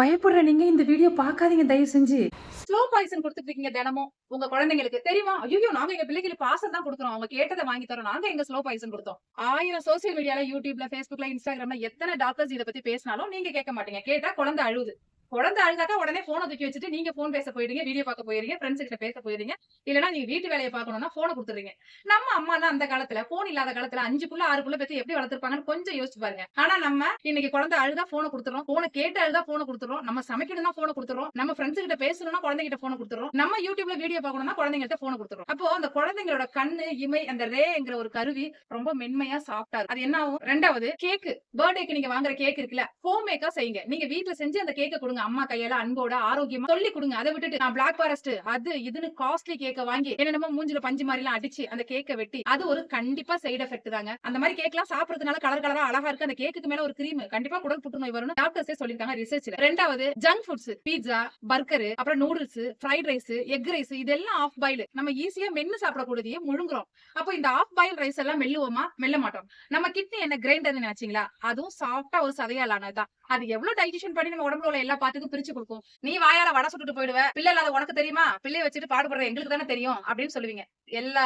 பயப்படுற நீங்க இந்த வீடியோ பார்க்காதீங்க தயவு செஞ்சு ஸ்லோ பாய்சன் கொடுத்துட்டு இருக்கீங்க தினமும். உங்க குழந்தைங்களுக்கு. தெரியுமா? ஐயோ நாங்க எங்க பிள்ளைகளுக்கு பாசம் தான் கொடுக்குறோம். அவங்க கேட்டதை வாங்கி தரோம். நாங்க எங்க ஸ்லோ பாய்சன் கொடுத்தோம். ஆயிரம் சோசியல் மீடியால யூடியூப்ல ஃபேஸ்புக்ல இன்ஸ்டாகிராம்ல எத்தனை டாக்டர்ஸ் இதை பத்தி பேசினாலும் நீங்க கேட்க மாட்டீங்க. கேட்டா குழந்தை அழுகுது குழந்தை அழுதாக்கா உடனே போனை தூக்கி வச்சுட்டு நீங்க போன் பேச போயிடுங்க வீடியோ பார்க்க போயிருங்க ஃப்ரெண்ட்ஸ் கிட்ட பேச போயிருங்க இல்லைன்னா நீங்க வீட்டு வேலையை பார்க்கணும்னா போனை கொடுத்துருங்க நம்ம அம்மா தான் அந்த காலத்துல போன் இல்லாத காலத்துல அஞ்சு புள்ள ஆறு புள்ள பத்தி எப்படி வளர்த்திருப்பாங்கன்னு கொஞ்சம் யோசிச்சு பாருங்க. ஆனா நம்ம இன்னைக்கு குழந்தை அழுதா போனை கொடுத்துறோம் போனை கேட்டு அழுதா போனை கொடுத்துறோம் நம்ம சமைக்கணும்னா போனை கொடுத்துறோம் நம்ம ஃப்ரெண்ட்ஸ் கிட்ட பேசணும்னா குழந்தைகிட்ட போனை கொடுத்துறோம் நம்ம யூடியூப்ல வீடியோ பார்க்கணும்னா குழந்தைங்கள்ட்ட போனை கொடுத்துறோம் அப்போ அந்த குழந்தைங்களோட கண்ணு இமை அந்த ரேங்கிற ஒரு கருவி ரொம்ப மென்மையா சாஃப்டா இருக்கும் அது என்ன ஆகும்? ரெண்டாவது கேக்கு பர்த்டேக்கு நீங்க வாங்குற கேக் இருக்குல்ல ஹோம் மேக்கா செய்யுங்க. நீங்க வீட்டுல செஞ்சு அந்த கேக்க கொடுங்க. அம்மா கையால அன்போட ஆரோக்கியமா சொல்லி கொடுங்க. அதை விட்டுட்டு நான் பிளாக் ஃபாரஸ்ட் அது இதுன்னு காஸ்ட்லி கேக்க வாங்கி என்னென்னமோ மூஞ்சில பஞ்சு மாதிரி எல்லாம் அடிச்சு அந்த கேக்க வெட்டி அது ஒரு கண்டிப்பா சைடு எஃபெக்ட் தாங்க. அந்த மாதிரி கேக் எல்லாம் சாப்பிடுறதுனால கலர் கலரா அழகா இருக்கு. அந்த கேக்கு மேல ஒரு கிரீம் கண்டிப்பா குடல் புற்றுநோய் வரும்னு டாக்டர்ஸே சொல்லிருக்காங்க ரிசர்ச்ல ரெண்டாவது ஜங்க் ஃபுட்ஸ் பீட்சா பர்கர் அப்புறம் noodles fried rice egg rice இதெல்லாம் ஆஃப் பாயில் நம்ம ஈஸியா மென்னு சாப்பிடக்கூடியதையே முழுங்குறோம். அப்போ இந்த ஆஃப் பாயில் ரைஸ் எல்லாம் மெல்லுவோமா? மெல்ல மாட்டோம். நம்ம கிட்னி என்ன கிரைண்டர் நினைச்சீங்களா? அதுவும் சாஃப்டா ஒரு சதையாலானதுதான் அது எவ்வளவு டைஜஷன் பண்ணி நம்ம உடம்புல உள்ள எல்லா பாத்துக்கும் பிரிச்சு கொடுக்கும். நீ வாயால வடை சுட்டுட்டு போயிடுவ. பிள்ளை இல்லாத உனக்கு தெரியுமா? பிள்ளைய வச்சுட்டு பாடுபடுற எங்களுக்கு தானே தெரியும் அப்படின்னு சொல்லுவீங்க. எல்லா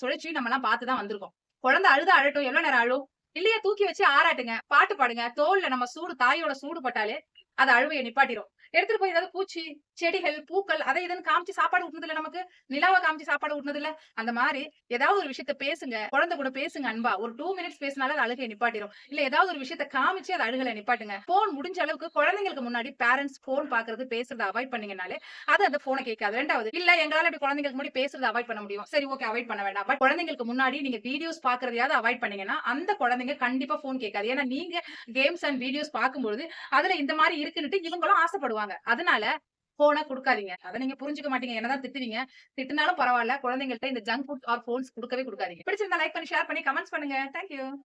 சுழற்சியும் நம்ம எல்லாம் பார்த்துதான் வந்திருக்கோம். குழந்தை அழுத அழட்டும். எவ்வளவு நேரம் அழும் இல்லையா தூக்கி வச்சு ஆராட்டுங்க பாட்டு பாடுங்க. தோல்ல நம்ம சூடு தாயோட சூடு பட்டாலே அது அழுவையை நிப்பாட்டிடும் எடுத்துட்டு போய் ஏதாவது பூச்சி செடிகள் பூக்கள் அதை இதுன்னு காமிச்சு சாப்பாடு ஊட்டுனது இல்ல நமக்கு? நிலாவை காமிச்சு சாப்பாடு ஊட்டுனது இல்ல அந்த மாதிரி ஏதாவது ஒரு விஷயத்த பேசுங்க. குழந்தை கூட பேசுங்க அன்பா. ஒரு டூ மினிட்ஸ் பேசினாலும் அது அழுகை நிப்பாட்டிடும் இல்ல ஏதாவது ஒரு விஷயத்த காமிச்சு அதை அழுகலை நிப்பாட்டுங்க. போன் முடிஞ்ச அளவுக்கு குழந்தைங்களுக்கு முன்னாடி பேரண்ட்ஸ் போன் பாக்குறது பேசுறத அவாய்ட் பண்ணீங்கனாலே அது அந்த போனை கேட்காது. ரெண்டாவது இல்ல எங்களால இப்படி குழந்தைங்களுக்கு முன்னாடி பேசுறது அவாய்ட் பண்ண முடியும். சரி ஓகே அவாய்ட் பண்ண வேண்டாம். பட் குழந்தைங்களுக்கு முன்னாடி நீங்க வீடியோஸ் பாக்குறதையாவது அவாய்ட் பண்ணீங்கன்னா அந்த குழந்தைங்க கண்டிப்பா போன் கேட்காது. ஏன்னா நீங்க கேம்ஸ் அண்ட் வீடியோஸ் பார்க்கும்போது அதுல இந்த மாதிரி இருக்குன்னுட்டு இவங்களும் ஆசைப்படுவாங்க. அதனால போனை கொடுக்காதீங்க. அதை நீங்க புரிஞ்சுக்க மாட்டீங்க. என்னதான் திட்டுவீங்க. திட்டினாலும் பரவாயில்ல. குழந்தைங்கள்ட்ட இந்த ஜங்க் ஃபுட் ஆர் போன்ஸ் கொடுக்கவே கொடுக்காதீங்க. பிடிச்சிருந்தா லைக் பண்ணி ஷேர் பண்ணி கமெண்ட்ஸ் பண்ணுங்க. தேங்க்யூ